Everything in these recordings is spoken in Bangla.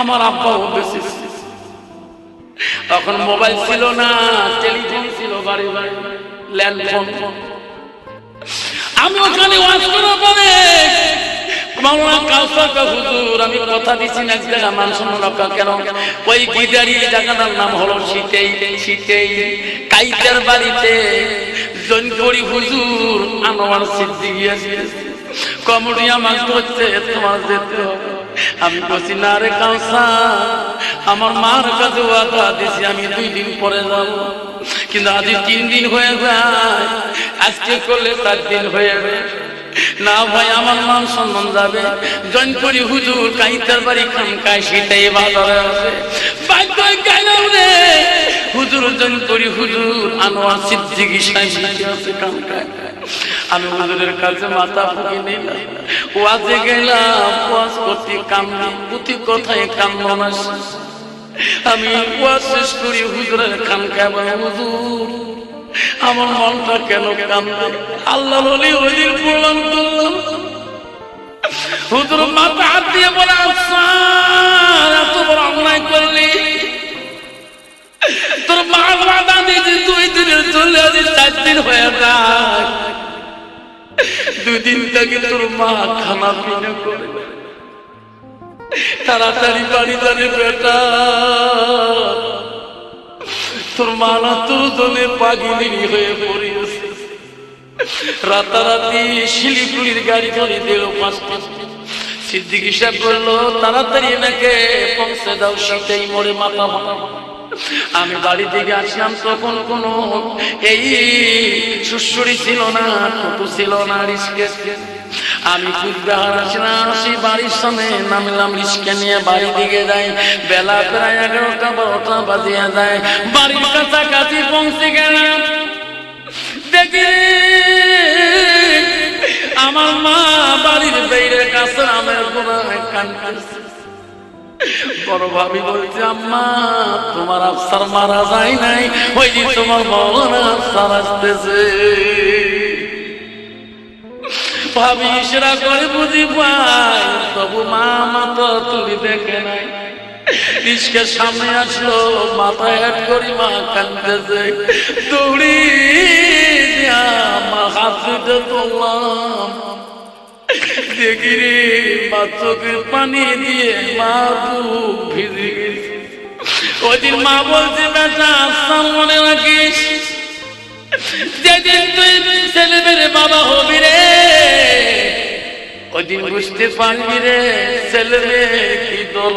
আমার আব্বাও বেশি তখন মোবাইল ছিল না, টেলিফোন ছিল বাড়ি বাড়ি ল্যান্ডফোন। আমি ওখানে ওয়াজ করার পরে হুজুর, আমি কেন? ওই নাম বাড়িতে কমরিয়া মাছ ধরছে, তোমার যেতে হবে। আমি বলছি না রে কাউসা, আমার মার কাছে ওয়াদা দিছি আমি দুই দিন পরে যাব। কিন্তু আজ তিন দিন হয়ে যায়, আজকে করলে চার দিন হয়ে যাবে না ভাই, আমার মান সম্মান যাবে। জৈনপুরি হুজুর, কাইতার বাড়ি খানকায় সেটাই বাজারে আছে রে। হুজুর জৈনপুরি হুজুর, আনোয়ার সিদ্দিকী সাহেব আছে খানকায় আমি হুজুরের কাছে মাথা ফুকি নিলাম। ওয়াজে গেলাম, ওয়াজ করতে কামনি প্রতি কথায় কামন আসে আমি ওয়াজ শেষ করি হুজুরের খানকায় বলে, হুজুর, আমার মনটা কেন কান্দে আল্লাহ বলি ওই দিন প্রমাণ করলাম। হুজুর মাথা হাত দিয়ে বলে এত বড় অন্যায় করলি। তোর মা বাধা দিয়েছে দুই দিনের চলে আসি চার দিন হয়ে যায় দুই দিন থেকে তোর মা খানা পিনা করে। তাড়াতাড়ি বাড়ি জানে বেটা। তোর মা না তোর জনে পাগিনি হয়ে পড়িয়েছে। রাতারাতি শিলিগুড়ির গাড়ি গাড়ি দিল পাঁচ সিদ্দিক হিসাব করল তাড়াতাড়ি এনাকে পৌঁছে দাও শীতেই মরে মাথা মাথা আমি বাড়ি থেকে আসলাম, তখন কোনো এই সুশ্বরী ছিল না টোটো ছিল না আমি বাড়ির রিস্কে নিয়ে বাড়ি দিকে যাই। বেলা প্রায় এগারোটা, বারোটা বাজিয়ে যায়। বাড়ির কাছাকাছি পৌঁছে গেলাম। দেখি আমার মা বাড়ির বাইরে কাছে আমের কান বড় ভাবি বলছে, আম্মা, তোমার আফসার মারা যায় নাই। ওই যে তোমার মরণ আফসার আসতেছে। ভাবি সেরা করে, বুঝি পাই তবু মা মাথা তুলি দেখে নাই। রিস্কের সামনে আসলো মাথা হেড করি মা কান্দতেছে দৌড়ি মা হাত তুললাম। দেখি মা চোখের পানি দিয়ে মা বুক ভিজে গেছে। ওদিন মা বলছে, বেটা আসাম মনে রাখিস? যেদিন তুই ছেলে মেরে বাবা হবি রে, ওদিন বুঝতে পারবি রে ছেলে কি দল?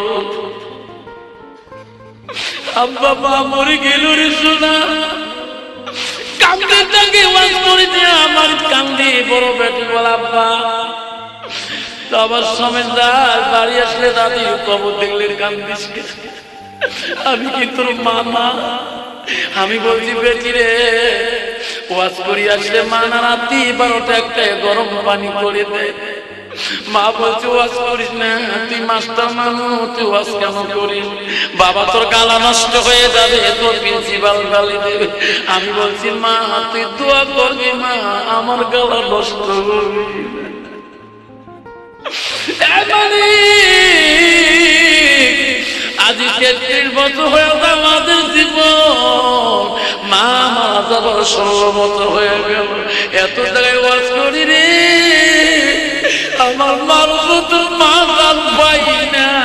আব্বা মা মরে গেল রে শোনা কান্দে তাকে ওয়াজ করে দিয়ে আমার কান্দে বড় বেটি বল আব্বা। তো আবার সমেত দাস বাড়ি আসলে দাদি কবর দেখলে কান্দিস কেন? আমি কি তোর মামা? আমি বলছি, বেটি রে, ওয়াজ করি আসলে মা না রাতি, বারোটা একটা গরম পানি করে দে। মা বলছে, ওয়াজ করিস না, তুই মাস্টার মানুষ, তুই ওয়াজ কেন করিস? বাবা, তোর গালা নষ্ট হয়ে যাবে, তোর প্রিন্সিপাল গালি দেবে। আমি বলছি, মা, তুই দোয়া করবি, মা, আমার গালা নষ্ট করবি আজ তেত্রিশ বছর হয়ে আমাদের জীবন। মা মারা হয়ে গেল। এত জায়গায় ওয়াজ করি রে। আমার মানুষ তো মা পাই না।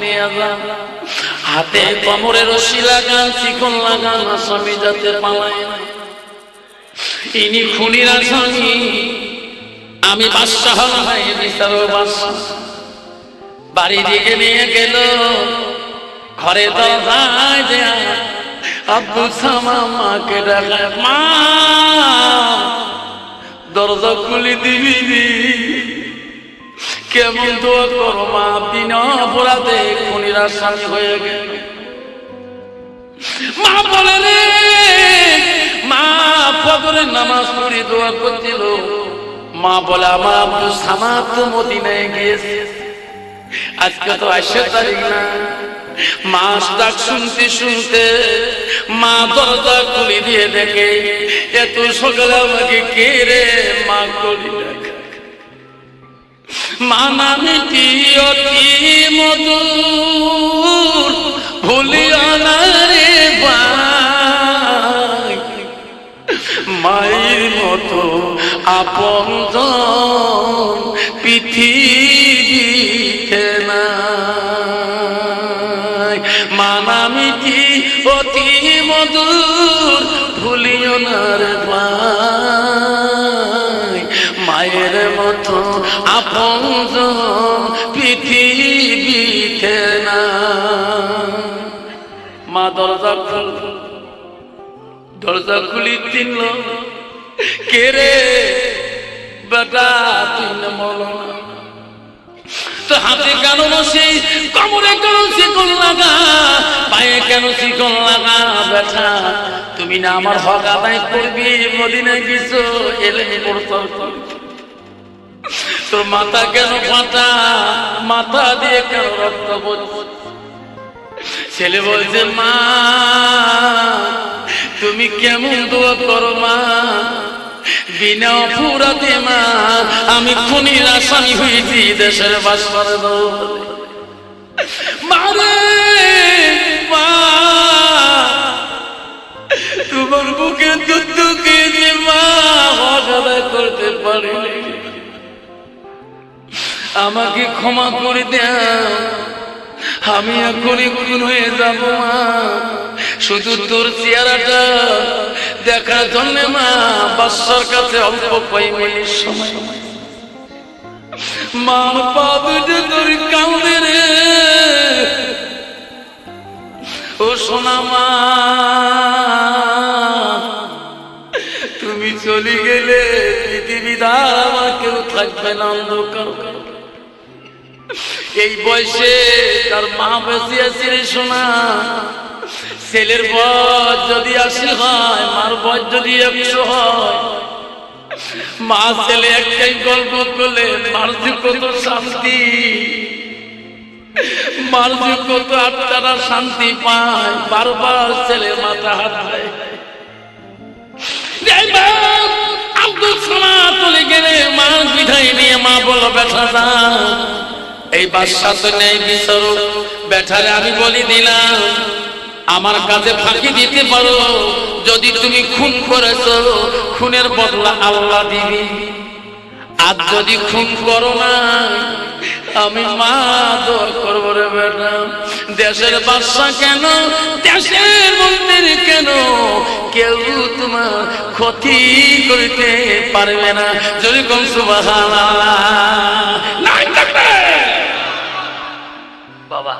নিয়ে হাতে কোমরে রশি লাগান, চিকন লাগান আসামি যাতে পালায়। ইনি খুনির আসামি, আমি বাদশাহ বাড়ি দিকে নিয়ে গেল, ঘরে সামা মাকে মা, দরজা খুলি দিবি। কেমন দোয়া করো মা? বিনা অপরাধে খুনির আসামি হয়ে গেল। মা বলে রে, মা ফজরের নামাজ পড়ি দোয়া করছিল। মা বলে, আমার আব্দুল সামাদ তো মদিনায় গিয়েছে। আজকে তো আশে তারিখ না। মাস ডাক শুনতে শুনতে মা দরজা খুলে দিয়ে দেখে, এত সকালে আমাকে কে রে মা করি ডাক মানামিটি অতি মধুর? ভুলিও না রে মায়ের মতো আপন পৃথিবীতে নাই। মানামিটি অতি মধুর? ভুলিও না রে ভাই। আপন পৃথিবীতে না মা দরজা খুল, দরজা খুলি দিল কে রে? বেটা, তিন তো কেন কেন পায়ে কেন তুমি না আমার হক করবি, মদিনায় কিছু এলে তোর মাথা কেন ফাটা? মাথা দিয়ে কেন রক্ত ছেলে বলছে, মা, তুমি কেমন দোয়া করো, মা? বিনা অপরাধে, মা, আমি খুনির আসামি হয়েছি দেশের বাস করে মারে মা, তোমার বুকে দুধ খেয়েছে মা করতে পারি আমাকে ক্ষমা করে দেও আমি এখনই খুন হয়ে যাব, মা। শুধু তোর চেহারাটা দেখার জন্য, মা। বাচ্চার কাছে অল্প কয় মিনিট সময়। মা তোর রে। ও সোনা মা, তুমি চলে গেলে পৃথিবীদার আমার কেউ থাকবে না, অন্ধকার। এই বয়সে তার মা বেশি রে শোনা। ছেলের বয়স যদি আশি হয়, মার বয়স যদি একশো হয়। মা ছেলে একটাই গল্প করলে, মার কত শান্তি। মার কত আত্মারা শান্তি পায়, বারবার ছেলে মাথা হাত আব্দুল সামাদ চলে গেলে মা বিধায় নিয়ে মা বলো বেটা না এই বাদশা তো নেই বিচার বেঠারে আমি বলি দিলাম, আমার কাছে ফাঁকি দিতে পারো। যদি তুমি খুন করেছ, খুনের বদলা আল্লাহ দিবি। আর যদি খুন করো না, আমি মা দোয়া করব রে বেটা। দেশের বাদশা কেন, দেশের মন্দির কেন? কেউ তোমার ক্ষতি করতে পারবে না। যদি কোন সুবাহ বাবা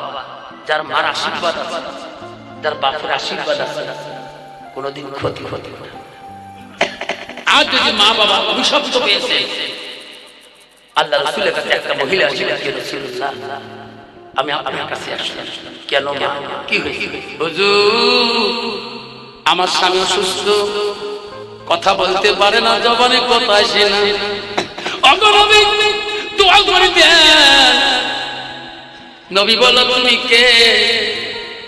যার মার আশীর্বাদ আছে যার বাপের আশীর্বাদ আছে কোনোদিন ক্ষতি ক্ষতি। আজ যদি মা বাবা অভিশপ্ত পেয়েছে আল্লাহ রসুলের কাছে একটা মহিলা কে রসুল্লাহ আমি আপনার কাছে আসলাম। কেন মা? কি হয়েছে? আমার স্বামী অসুস্থ কথা বলতে পারে না জবানে কথা আসে না। অগনবী দোয়া করে দেন। নবী বলল, তুমি কে?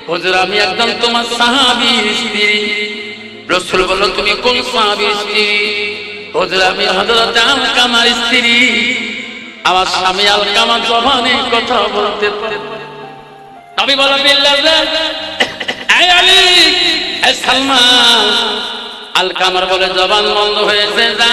হুজুর, আমি একদম তোমার সাহাবী স্ত্রী। রসুল বলল, তুমি কোন সাহাবী স্ত্রী? হুজুর, আমি হযরত আলকামার স্ত্রী। আমার স্বামী আলকামা জবানে কথা বলতে নবী এই সালমান। আলকামার বলে, জবান বন্ধ হয়েছে যা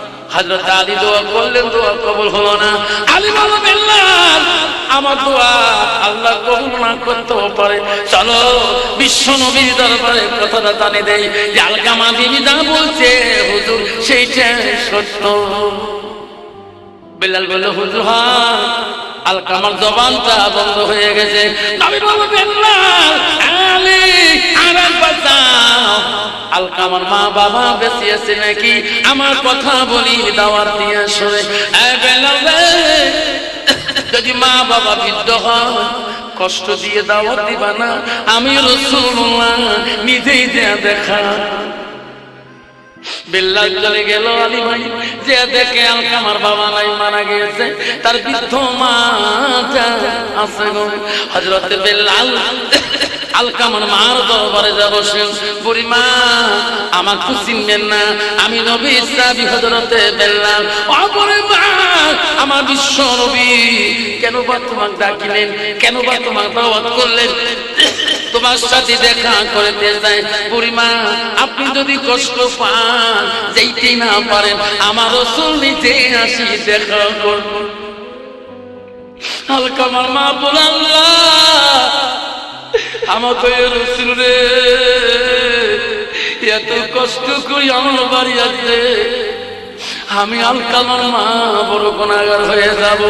হযরত আলী দোয়া করলেন, দোয়া কবুল হলো না। আলী বলল আমার দোয়া আল্লাহ কবুল না করতেও পারে। চলো, বিশ্ব নবীর দরবারে কথাটা টানে দেয় আলকামা বিবি যা বলছে, হুজুর, সেইটা সত্য। বেলাল বলল হুজুর হ্যাঁ আলকামার জবানটা বন্ধ হয়ে গেছে। নবী বলল বেলাল, আলী, আর একবার যাও আলকামার মা বাবা বেঁচে আছে নাকি? আমার কথা বলি, দাওয়াত দিয়ে এই বেলাল যদি মা বাবা বৃদ্ধ হয় কষ্ট দিয়ে দাওয়াত দিবা না। আমি রসুল্লাহ নিজেই দেয়া দেখা বিল্লাল চলে গেল আলী ভাই, যে দেখে আলকামার বাবা নাই মারা গিয়েছে, তার বৃদ্ধ মা আছে গো। আলকামার মার দরবারে যাব সে। বুড়ি মা আমার তো না, আমি নবী হজরতে বেল্লাল। মা, আমার বিশ্ব নবী, কেন বা তোমাকে ডাকিলেন, কেন বা তোমাকে দাওয়াত করলেন? তোমার সাথে দেখা করতে চাই বুড়িমা যদি কষ্ট পান যেতে না পারেন, আমার রসুল নিজে আসি দেখা করব হালকা আমার মা বলাল্লাহ আমাকে রসুল রে, এত কষ্ট করি আমার বাড়ি আছে আমি আলকামার মা বড় গুণাগার হয়ে যাব।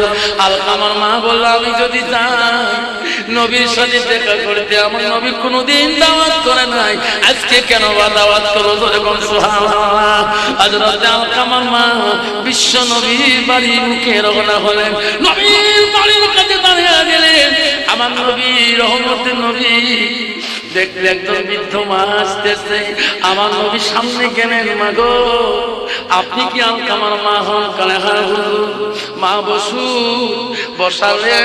আলকামার মা বলল, আমি যদি নবীর সাথে দেখা করতে আমার নবী কোনোদিন দাওয়াত করে নাই। আজকে কেন বা দাওয়াত করো ধরে কোন হযরত আলকামার মা বিশ্ব নবীর বাড়ি মুখে রওনা হলেন। নবীর বাড়ির কাছে দাঁড়িয়ে গেলেন। আমার নবী, রহমতের নবী দেখলে একজন বৃদ্ধ মা আসতেছে, আমার নবী সামনে গেলেন মাগো আপনি কি আলকামার মা হন? কালে হ্যাঁ মা বসু, বসালে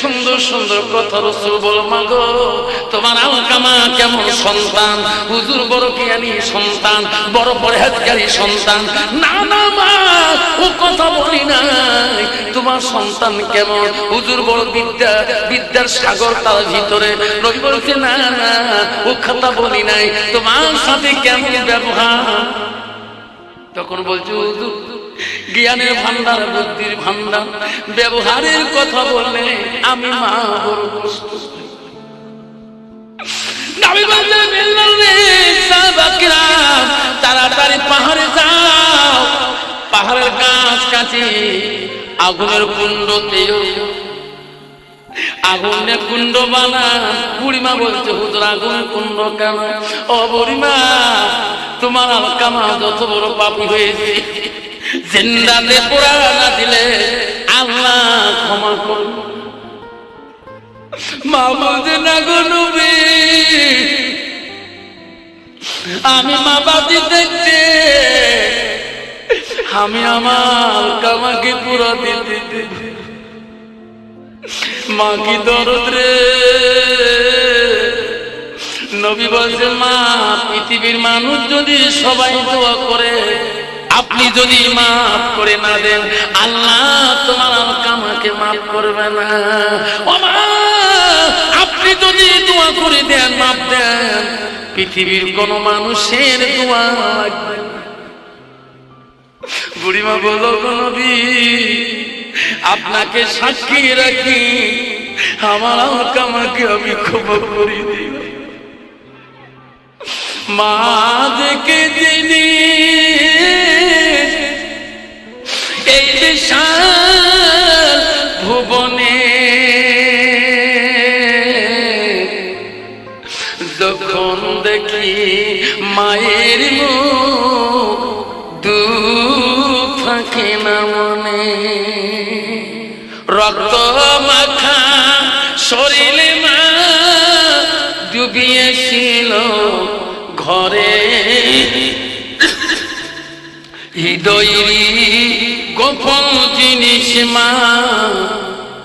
সুন্দর সুন্দর কথা রসুল বল মাগো তোমার আলকামা কেমন সন্তান? হুজুর বড় জ্ঞানী সন্তান, বড় পরেহাজকারী সন্তান। না না, মা, ও কথা বলি নাই। তোমার সন্তান কেমন? হুজুর বড় বিদ্যা, বিদ্যার সাগর তার ভিতরে রবি বলছে না না বলি নাই তোমার সাথে কেমন ব্যবহার তখন বলছে জ্ঞানের ভান্ডার বুদ্ধির ভান্ডার ব্যবহারের কথা বললে আমি মা বড় কষ্ট পাই। নবী বললেন, "বেল্লাল রে, সাহাবাকিরা, তাড়াতাড়ি পাহাড়ে যাও পাহাড়ের গাছ কাছে আগুনের কুণ্ডতেও আগুনে কুণ্ড বানা। বুড়িমা বলছে, হুজুর, আগুন কুণ্ড কেন? ও বুড়িমা, তোমার আলকামা যত বড় পাপি হয়েছে, জিন্দাতে পোড়া না দিলে আল্লাহ ক্ষমা করবে মা বলছে না গো নবী, আমি মা বাদি দেখতে, আমি আমার কামাকে পুরো দিতে দেব। মা কি দরদ রে। নবী বলছে, মা, পৃথিবীর মানুষ যদি সবাই দোয়া করে, আপনি যদি মাফ করে না দেন, আল্লাহ তোমার কামাকে মাফ করবে না। ও মা, আপনি যদি দোয়া করে দেন, মাফ দেন। পৃথিবীর কোন মানুষের দোয়া। বুড়িমা বলো নবী আপনাকে সাক্ষী রাখি, আমার আমাকে আমি ক্ষমা করে মা দেখে এই ভুবনে যখন দেখি মায়ের মুখ দুঃখ থাকে না মনে। রক্ত মাখা শরীরে মা ডুবিয়েছিল ঘরে। হৃদয়েরই গোপন জিনিস মা,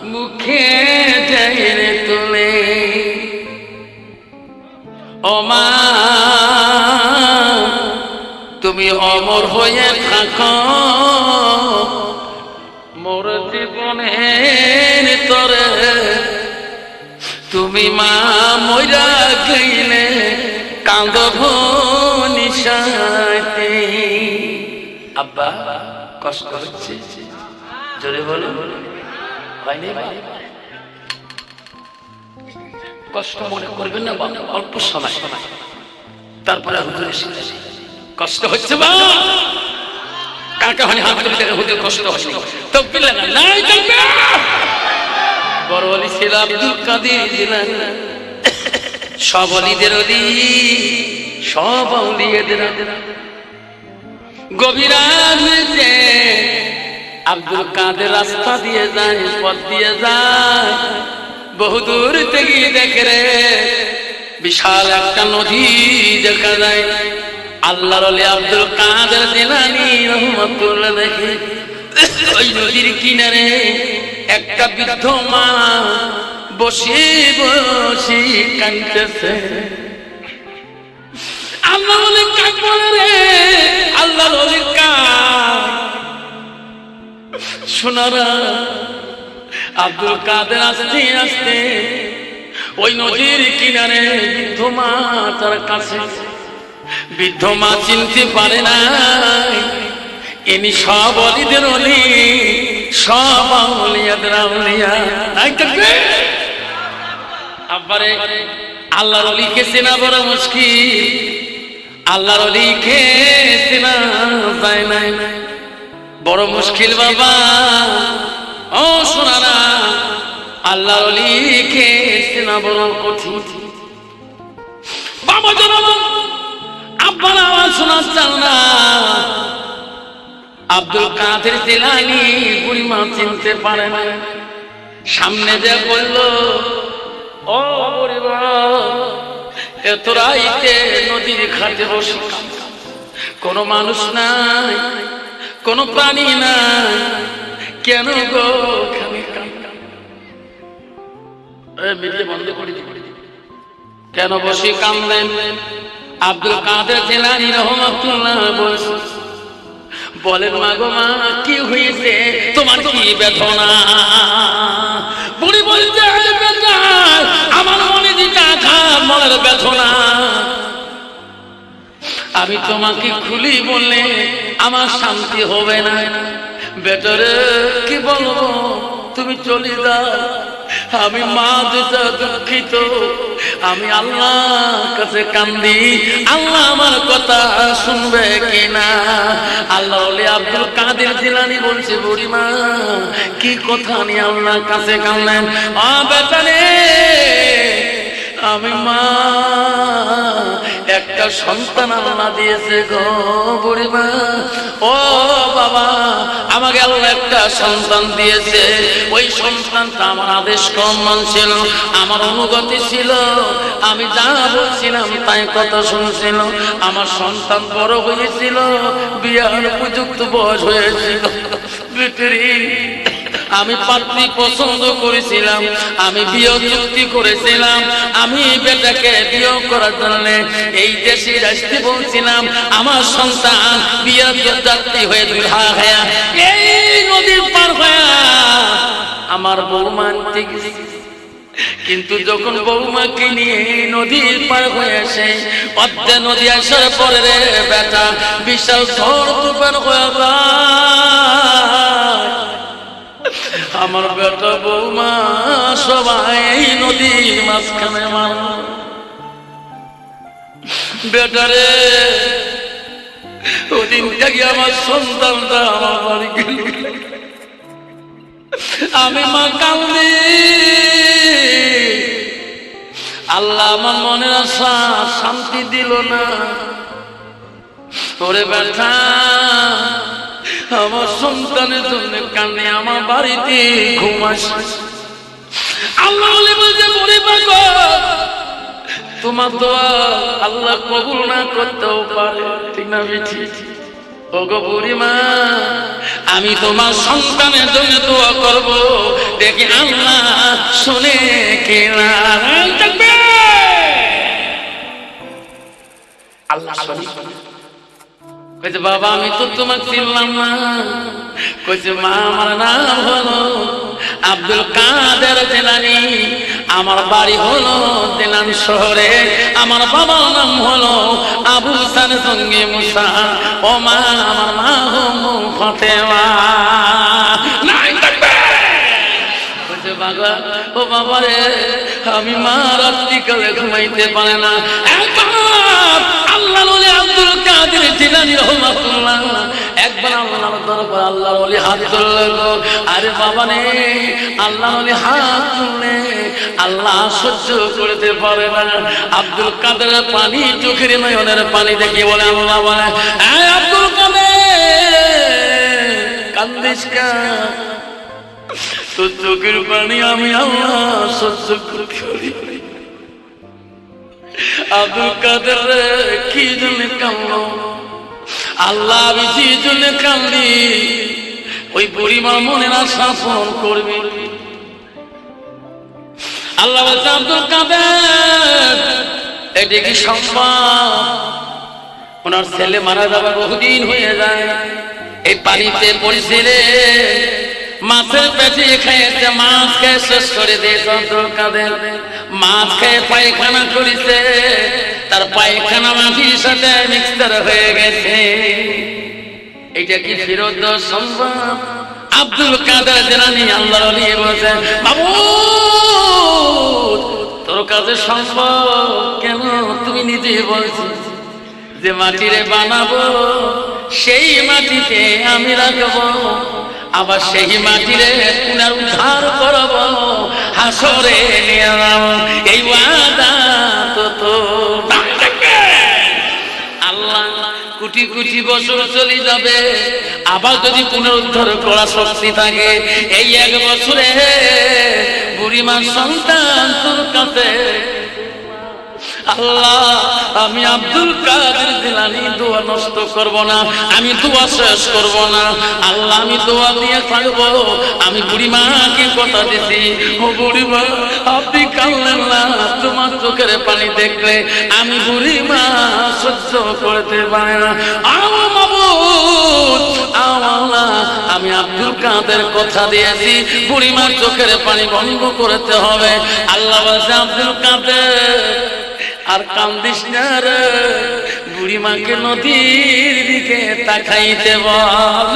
মুখে দেয় তুলে। অমা তুমি অমর হয়ে থাকো। জীবনের তরে তুমি মা মইরা গইলে কাঁদব নিশাতে। আব্বা কষ্ট হচ্ছে। জোরে বলো হয়নি বাবা? কষ্ট মনে করবেন না বাবা, অল্প সময়। তারপরে কষ্ট হচ্ছে বা? কাকা হনি হাত তুলে দেখে হুজুর কষ্ট হচ্ছে তকবির লাগা নাই তকবির! বড় অলি ছিল আব্দুল কাদের সব সব আব্দুল কাদের রাস্তা দিয়ে যায়, পথ দিয়ে যায় বহুদূর থেকে দেখে রে, বিশাল একটা নদী দেখা যায়। আল্লাহর আব্দুল কাদের জিলানী রহমতুল্লাহ দেখে ওই নদীর কিনারে একটা বৃদ্ধ মা বসে বসে কাঁদতেছে। আল্লাহ বলে, কাক বলে রে? আল্লাহ বলে শোনারা আব্দুল কাদের আসতে আসতে ওই নদীর কিনারে বৃদ্ধ মা তার কাছে বৃদ্ধ মা চিনতে পারে না ইনি সব অলিদের অলি, সব আউলিয়াদের আউলিয়া? আব্বারে, আল্লাহর অলিকে চেনা বড় মুশকিল। আল্লাহর অলিকে চেনা যায় না বড় মুশকিল বাবা। ও না আল্লাহর অলিকে চেনা বড় কঠিন। বাবা জানো আব্বার আওয়াজ শোনা চাও না। আব্দুল কাদের জিলানি বুড়িমা চিনতে পারে না। সামনে যে বলল, ও বুড়িমা এত রাইতে নদীর ঘাটে বসে কোনো মানুষ নাই, কোনো প্রাণী নাই। কেন গো খালি মিডিয়া বন্ধ করে কেন বসে কামলেন আব্দুল কাদের জেলানি রহমতুল্লাহ বলেন মা গো মা কি হয়েছে তোমার কি বেদনা? বুড়ি বলছে "আরে বেটা, আমার মনে যেটা আঘাত মনের বেদনা। আমি তোমাকে খুলি বললে আমার শান্তি হবে না। বেটারে কি বলব? তুমি চলে যাও। আমি মা যেটা দুঃখিত। আমি আল্লাহ কাছে কান্দি। আল্লাহ আমার কথা শুনবে কিনা? আল্লাহ আব্দুল কাদের জিলানি বলছে, বুড়িমা, কি কথা নিয়ে আল্লাহ কাছে কানলেন আমি মা একটা সন্তান আল্লাহ দিয়েছে গো বুড়িমা। ও বাবা, আমাকে আল্লাহ একটা সন্তান দিয়েছে। ওই সন্তানটা আমার আদেশ কম ছিল আমার অনুগতি ছিল। আমি যা বলছিলাম তাই কথা শুনছিল। আমার সন্তান বড় হয়েছিল, বিয়ার উপযুক্ত বয়স হয়েছিল। আমি পাত্রী পছন্দ করেছিলাম, আমি বিয়ে চুক্তি করেছিলাম, আমি বেটাকে বিয়ে করার জন্য এই দেশে আসতে বলছিলাম, আমার সন্তান বিয়ে যাত্রী হয়ে দুধা খায়া এই নদীর পার হয়ে আমার বৌমা আনতে গেছে। কিন্তু যখন বৌমাকে নিয়ে নদীর পার হয়ে আসে, অর্ধে নদী আসার পরে রে বেটা, বিশাল ঝড় তুফান হয়ে যায় আমার বেটা বৌমা সবাই নদীর মাঝখানে মার বেটারে, ওদিন থেকে আমার সন্তানটা আমার বাড়ি আমি মা কান্দি। আল্লাহ আমার মনের আশা শান্তি দিল না। ওরে ব্যথা আমার সন্তানের জন্য কানে আমার বাড়িতে ঘুমাস আল্লাহ বলে বলছে বলে পাগো তোমার দোয়া আল্লাহ কবুল না করতেও পারে। ঠিক না বেঠি আমি তোমার সন্তানের জন্য দোয়া করব। দেখি আল্লাহ শুনে কিনা আল্লাহ কইছে বাবা আমি তো তোমাকে চিনলাম না। কইছে মা আমার নাম হলো আব্দুল কাদের জেলানি। আমার বাড়ি হলো দিনান শহরে। আমার বাবার নাম হলো আবু সার সঙ্গে মুসা। ও মা আমার মা হো ফতেমা। নাই থাকবে। বাবা ও বাবা রে আমি মা রাত্রিকালে ঘুমাইতে পারে না। আল্লাহ বলে আব্দুল কাদের জিলানি রহমাতুল্লাহ। একবার আল্লাহর দরবার আল্লাহর ওলি হাত তুললে আরে বাবা রে, আল্লাহর ওলি হাত তুললে আল্লাহ সহ্য করতে পারে না। আব্দুল কাদের পানি চোখের নয়নের পানি দেখে বলে আল্লাহ বলে আব্দুল কাদের, কান্দিস কেন তোর চোখের পানি আমি আল্লাহ সহ্য করতে পারি আব্দুল কাদের কি জন্য আল্লাহ জন্য ওই পরিবার মনের করবে। আল্লাহ বলছে আব্দুল কাদের এটা কি ওনার ছেলে মারা যাবে বহুদিন হয়ে যায়। এই পানিতে পড়েছিলে মাছের পেটে খেয়েছে, মাছ খেয়ে শেষ করে দিয়েছে কাঁদের মাছ খেয়ে পায়খানা করেছে, তার পায়খানা মাটির সাথে মিক্সচার হয়ে গেছে। এটা কি ফেরত দেওয়া সম্ভব? আব্দুল কাদের জেনানি আল্লাহ নিয়ে বলছে বাবু, তোর কাছে সম্ভব কেন? তুমি নিজে বলছিস যে মাটিরে বানাবো, সেই মাটিতে আমি রাখব। আবার সেই মাটিরে পুনর উদ্ধার করব, হাসরে নিয়ে এই ওয়াদা তো তো কোটি কোটি বছর চলে যাবে, আবার যদি পুনরুদ্ধার করা শক্তি থাকে, এই এক বছরে বুড়িমার সন্তান তোর কাছে আল্লাহ, আমি আব্দুল কাদের দিলানি দোয়া নষ্ট করব না, আমি দোয়া শেষ করব না। আল্লাহ, আমি দোয়া দিয়ে থাকব আমি বুড়িমাকে কথা দিছি। ও বুড়িমা আপনি কানলেন না, তোমার চোখের পানি দেখলে আমি বুড়িমা সহ্য করতে পারি না। আমি আব্দুল কাদের কথা দিয়েছি। বুড়িমার চোখের পানি বন্ধ করতে হবে। আল্লাহ বলছে, আব্দুল কাদের আর কান্দিস না রে। বুড়ি মাকে নদীর দিকে তাকাইতে বল।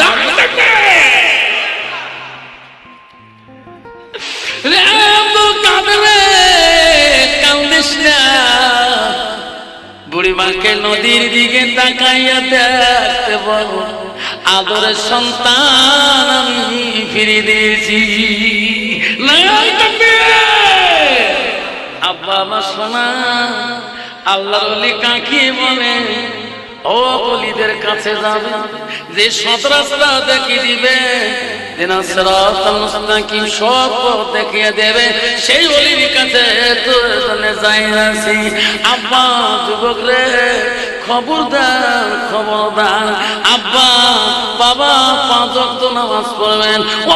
রে আব্দুল কাদের রে, কান্দিস না। বুড়ি নদীর দিকে তাকাইয়া দেখতে বল। আদরের সন্তান আমি ফিরে দিয়েছি। না। আব্বা আমার সোনা আল্লাহর অলি কাকে বলে? ও অলিদের কাছে যাবে, যে সৎ রাস্তা দেখিয়ে দিবে সব দেখিয়ে দেবে, সেই অলির কাছে তোর যাই আছি। আব্বা যুবক রে, খবরদার খবরদার। আব্বা, বাবা, পাঁচ নামাজ পড়বেন। ও